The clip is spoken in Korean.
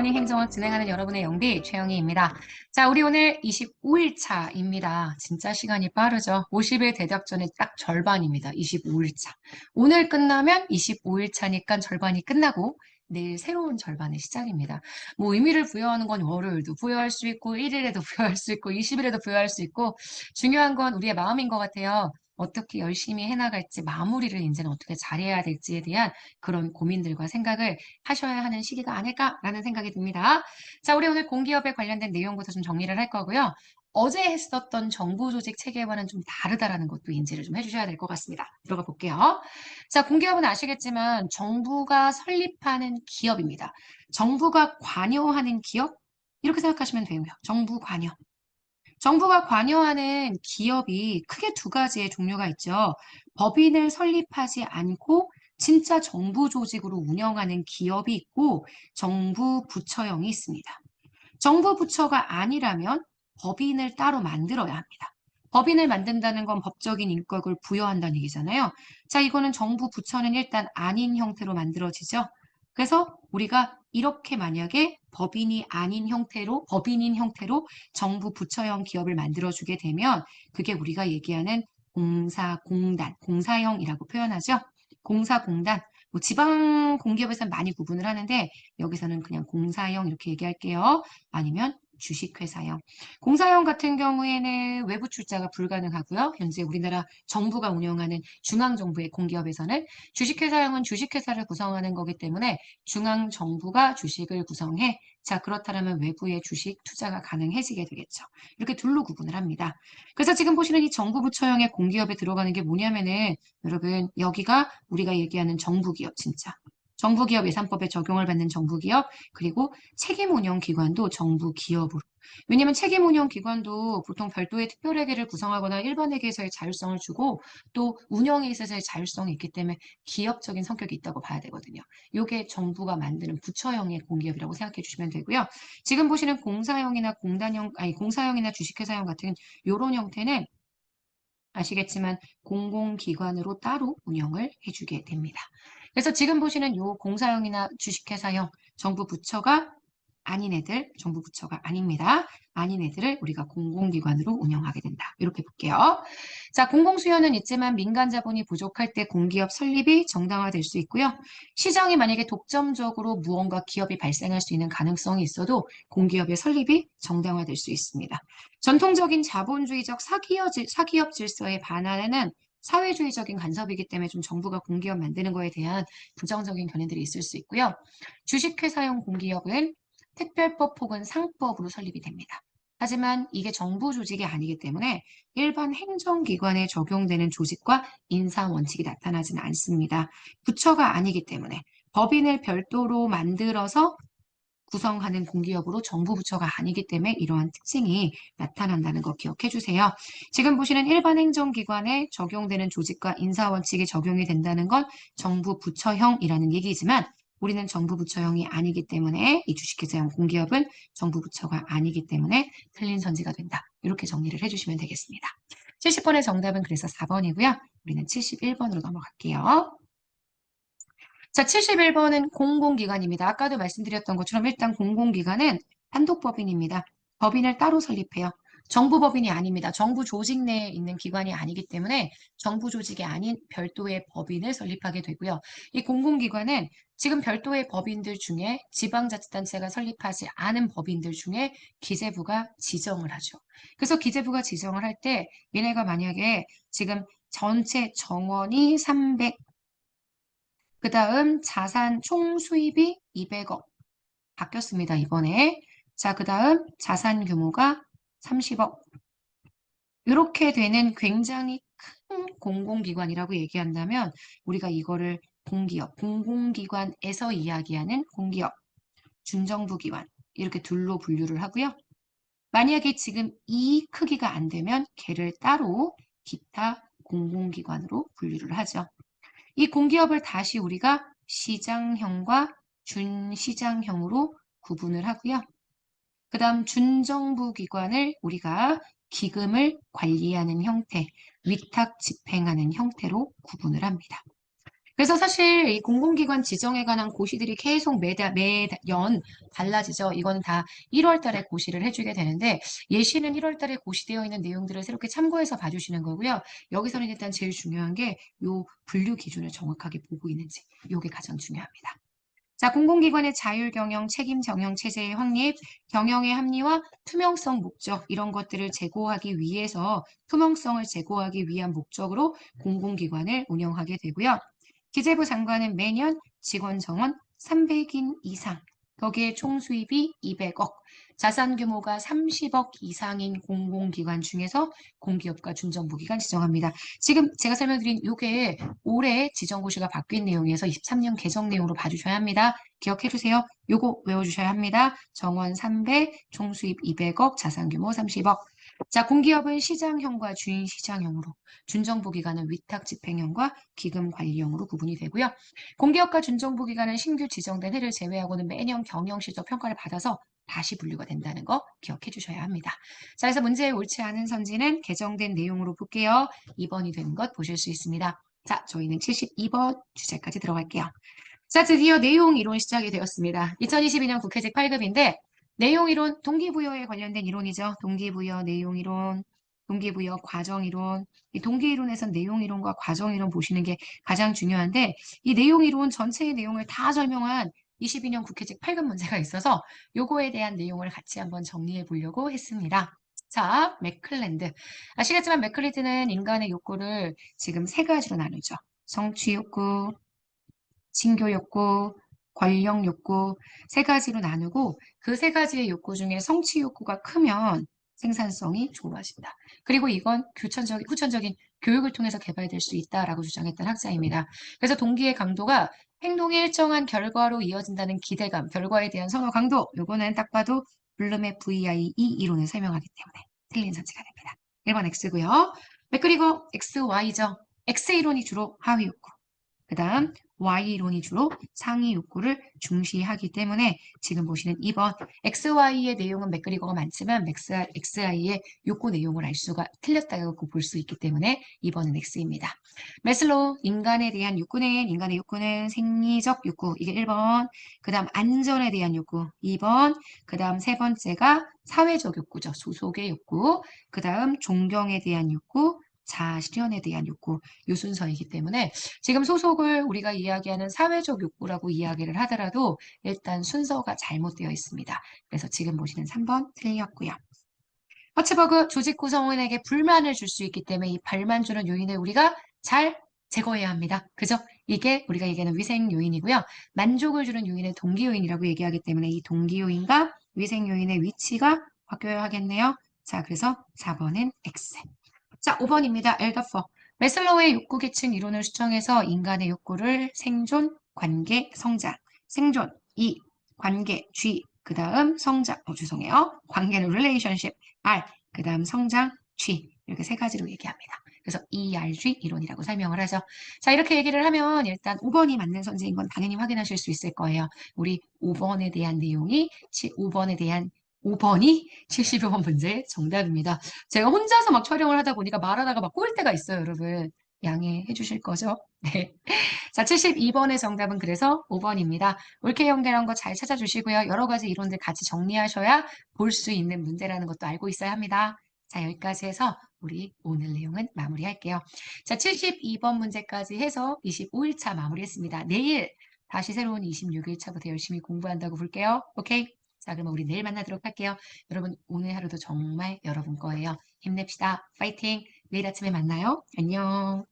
굿모닝 행정학 진행하는 여러분의 영비 최영희입니다. 자, 우리 오늘 25일 차입니다. 진짜 시간이 빠르죠. 50일 대답 전에 딱 절반입니다. 25일 차. 오늘 끝나면 25일 차니까 절반이 끝나고 내일 새로운 절반의 시작입니다. 뭐 의미를 부여하는 건 월요일도 부여할 수 있고 1일에도 부여할 수 있고 20일에도 부여할 수 있고 중요한 건 우리의 마음인 것 같아요. 어떻게 열심히 해나갈지 마무리를 이제는 어떻게 잘해야 될지에 대한 그런 고민들과 생각을 하셔야 하는 시기가 아닐까라는 생각이 듭니다. 자, 우리 오늘 공기업에 관련된 내용부터 좀 정리를 할 거고요. 어제 했었던 정부 조직 체계와는 좀 다르다라는 것도 인지를 좀 해주셔야 될 것 같습니다. 들어가 볼게요. 자, 공기업은 아시겠지만 정부가 설립하는 기업입니다. 정부가 관여하는 기업? 이렇게 생각하시면 되고요. 정부 관여. 정부가 관여하는 기업이 크게 두 가지의 종류가 있죠. 법인을 설립하지 않고 진짜 정부 조직으로 운영하는 기업이 있고 정부 부처형이 있습니다. 정부 부처가 아니라면 법인을 따로 만들어야 합니다. 법인을 만든다는 건 법적인 인격을 부여한다는 얘기잖아요. 자, 이거는 정부 부처는 일단 아닌 형태로 만들어지죠. 그래서 우리가 이렇게 만약에 법인이 아닌 형태로, 법인인 형태로 정부 부처형 기업을 만들어주게 되면 그게 우리가 얘기하는 공사공단, 공사형이라고 표현하죠. 공사공단, 뭐 지방 공기업에서는 많이 구분을 하는데 여기서는 그냥 공사형 이렇게 얘기할게요. 아니면 주식회사형. 공사형 같은 경우에는 외부 출자가 불가능하고요. 현재 우리나라 정부가 운영하는 중앙정부의 공기업에서는 주식회사형은 주식회사를 구성하는 거기 때문에 중앙정부가 주식을 구성해 자 그렇다면 외부의 주식 투자가 가능해지게 되겠죠. 이렇게 둘로 구분을 합니다. 그래서 지금 보시는 이 정부 부처형의 공기업에 들어가는 게 뭐냐면은 여러분 여기가 우리가 얘기하는 정부기업 진짜 정부기업 예산법에 적용을 받는 정부기업, 그리고 책임운영기관도 정부기업으로. 왜냐하면 책임운영기관도 보통 별도의 특별회계를 구성하거나 일반회계에서의 자율성을 주고 또 운영에 있어서의 자율성이 있기 때문에 기업적인 성격이 있다고 봐야 되거든요. 이게 정부가 만드는 부처형의 공기업이라고 생각해 주시면 되고요. 지금 보시는 공사형이나 공단형, 아니 공사형이나 주식회사형 같은 이런 형태는 아시겠지만 공공기관으로 따로 운영을 해주게 됩니다. 그래서 지금 보시는 요 공사형이나 주식회사형 정부 부처가 아닌 애들, 정부 부처가 아닙니다. 아닌 애들을 우리가 공공기관으로 운영하게 된다. 이렇게 볼게요. 자, 공공수요는 있지만 민간 자본이 부족할 때 공기업 설립이 정당화될 수 있고요. 시장이 만약에 독점적으로 무언가 기업이 발생할 수 있는 가능성이 있어도 공기업의 설립이 정당화될 수 있습니다. 전통적인 자본주의적 사기업, 질서에 반하는 사회주의적인 간섭이기 때문에 좀 정부가 공기업 만드는 거에 대한 부정적인 견해들이 있을 수 있고요. 주식회사용 공기업은 특별법 혹은 상법으로 설립이 됩니다. 하지만 이게 정부 조직이 아니기 때문에 일반 행정기관에 적용되는 조직과 인사 원칙이 나타나지는 않습니다. 부처가 아니기 때문에 법인을 별도로 만들어서 구성하는 공기업으로 정부 부처가 아니기 때문에 이러한 특징이 나타난다는 거 기억해 주세요. 지금 보시는 일반 행정기관에 적용되는 조직과 인사 원칙이 적용이 된다는 건 정부 부처형이라는 얘기지만 우리는 정부 부처형이 아니기 때문에 이 주식회사형 공기업은 정부 부처가 아니기 때문에 틀린 선지가 된다. 이렇게 정리를 해주시면 되겠습니다. 70번의 정답은 그래서 4번이고요. 우리는 71번으로 넘어갈게요. 자, 71번은 공공기관입니다. 아까도 말씀드렸던 것처럼 일단 공공기관은 단독법인입니다. 법인을 따로 설립해요. 정부 법인이 아닙니다. 정부 조직 내에 있는 기관이 아니기 때문에 정부 조직이 아닌 별도의 법인을 설립하게 되고요. 이 공공기관은 지금 별도의 법인들 중에 지방자치단체가 설립하지 않은 법인들 중에 기재부가 지정을 하죠. 그래서 기재부가 지정을 할 때 얘네가 만약에 지금 전체 정원이 300, 그 다음 자산 총 수입이 200억 바뀌었습니다. 이번에. 자, 그 다음 자산 규모가 30억. 이렇게 되는 굉장히 큰 공공기관이라고 얘기한다면 우리가 이거를 공기업, 공공기관에서 이야기하는 공기업, 준정부기관 이렇게 둘로 분류를 하고요. 만약에 지금 이 크기가 안 되면 걔를 따로 기타 공공기관으로 분류를 하죠. 이 공기업을 다시 우리가 시장형과 준시장형으로 구분을 하고요. 그 다음 준정부 기관을 우리가 기금을 관리하는 형태, 위탁 집행하는 형태로 구분을 합니다. 그래서 사실 이 공공기관 지정에 관한 고시들이 계속 매달, 매연 달라지죠. 이거는 다 1월 달에 고시를 해주게 되는데 예시는 1월 달에 고시되어 있는 내용들을 새롭게 참고해서 봐주시는 거고요. 여기서는 일단 제일 중요한 게 요 분류 기준을 정확하게 보고 있는지 이게 가장 중요합니다. 자, 공공기관의 자율 경영, 책임 경영 체제의 확립, 경영의 합리화, 투명성 목적 이런 것들을 제고하기 위해서 투명성을 제고하기 위한 목적으로 공공기관을 운영하게 되고요. 기재부 장관은 매년 직원 정원 300인 이상, 거기에 총 수입이 200억, 자산 규모가 30억 이상인 공공기관 중에서 공기업과 준정부기관 지정합니다. 지금 제가 설명드린 이게 올해 지정고시가 바뀐 내용에서 23년 개정 내용으로 봐주셔야 합니다. 기억해 주세요. 요거 외워주셔야 합니다. 정원 300, 총 수입 200억, 자산 규모 30억. 자, 공기업은 시장형과 주인 시장형으로, 준정부기관은 위탁 집행형과 기금 관리형으로 구분이 되고요. 공기업과 준정부기관은 신규 지정된 해를 제외하고는 매년 경영실적 평가를 받아서 다시 분류가 된다는 거 기억해 주셔야 합니다. 자, 그래서 문제에 옳지 않은 선지는 개정된 내용으로 볼게요. 2번이 된것 보실 수 있습니다. 자, 저희는 72번 주제까지 들어갈게요. 자, 드디어 내용 이론 시작이 되었습니다. 2022년 국회직 8급인데 내용 이론, 동기부여에 관련된 이론이죠. 동기부여, 내용 이론, 동기부여, 과정 이론. 이 동기 이론에선 내용 이론과 과정 이론 보시는 게 가장 중요한데 이 내용 이론 전체의 내용을 다 설명한 22년 국회직 8급 문제가 있어서 요거에 대한 내용을 같이 한번 정리해 보려고 했습니다. 자, 맥클랜드. 아시겠지만 맥클리드는 인간의 욕구를 지금 세 가지로 나누죠. 성취 욕구, 신교 욕구, 권력 욕구 세 가지로 나누고 그 세 가지의 욕구 중에 성취 욕구가 크면 생산성이 좋아진다. 그리고 이건 교천적, 후천적인 교육을 통해서 개발될 수 있다라고 주장했던 학자입니다. 그래서 동기의 강도가 행동의 일정한 결과로 이어진다는 기대감, 결과에 대한 선호 강도, 요거는 딱 봐도 블룸의 VIE 이론을 설명하기 때문에 틀린 선지가 됩니다. 1번 X고요. 그리고 XY죠. X 이론이 주로 하위 욕구. 그 다음 Y이론이 주로 상위 욕구를 중시하기 때문에 지금 보시는 2번 XY의 내용은 맥그리거가 많지만 XI의 욕구 내용을 알 수가 틀렸다고 볼 수 있기 때문에 2번은 X입니다. 메슬로우 인간에 대한 욕구는 인간의 욕구는 생리적 욕구. 이게 1번. 그 다음 안전에 대한 욕구. 2번. 그 다음 세 번째가 사회적 욕구죠. 소속의 욕구. 그 다음 존경에 대한 욕구 자아 실현에 대한 욕구 요 순서이기 때문에 지금 소속을 우리가 이야기하는 사회적 욕구라고 이야기를 하더라도 일단 순서가 잘못되어 있습니다. 그래서 지금 보시는 3번 틀렸고요. 허츠버그 조직 구성원에게 불만을 줄 수 있기 때문에 이 발만 주는 요인을 우리가 잘 제거해야 합니다. 그죠? 이게 우리가 얘기하는 위생 요인이고요. 만족을 주는 요인은 동기 요인이라고 얘기하기 때문에 이 동기 요인과 위생 요인의 위치가 바뀌어야 하겠네요. 자, 그래서 4번은 X. 자, 5번입니다. 엘더퍼. 메슬로우의 욕구 계층 이론을 수정해서 인간의 욕구를 생존, 관계, 성장. 생존, 이, 관계, G. 그 다음 성장, 어, 죄송해요. 관계는 relationship, R. 그 다음 성장, G. 이렇게 세 가지로 얘기합니다. 그래서 ERG 이론이라고 설명을 하죠. 자, 이렇게 얘기를 하면 일단 5번이 맞는 선지인 건 당연히 확인하실 수 있을 거예요. 우리 5번에 대한 내용이 5번에 대한 5번이 72번 문제 정답입니다. 제가 혼자서 막 촬영을 하다 보니까 말하다가 막 꼬일 때가 있어요, 여러분. 양해해 주실 거죠? 네. 자, 72번의 정답은 그래서 5번입니다. 옳게 연결한 거 잘 찾아주시고요. 여러 가지 이론들 같이 정리하셔야 볼 수 있는 문제라는 것도 알고 있어야 합니다. 자, 여기까지 해서 우리 오늘 내용은 마무리할게요. 자, 72번 문제까지 해서 25일차 마무리했습니다. 내일 다시 새로운 26일차부터 열심히 공부한다고 볼게요. 오케이? 자, 그러면 우리 내일 만나도록 할게요. 여러분, 오늘 하루도 정말 여러분 거예요. 힘냅시다. 파이팅! 내일 아침에 만나요. 안녕.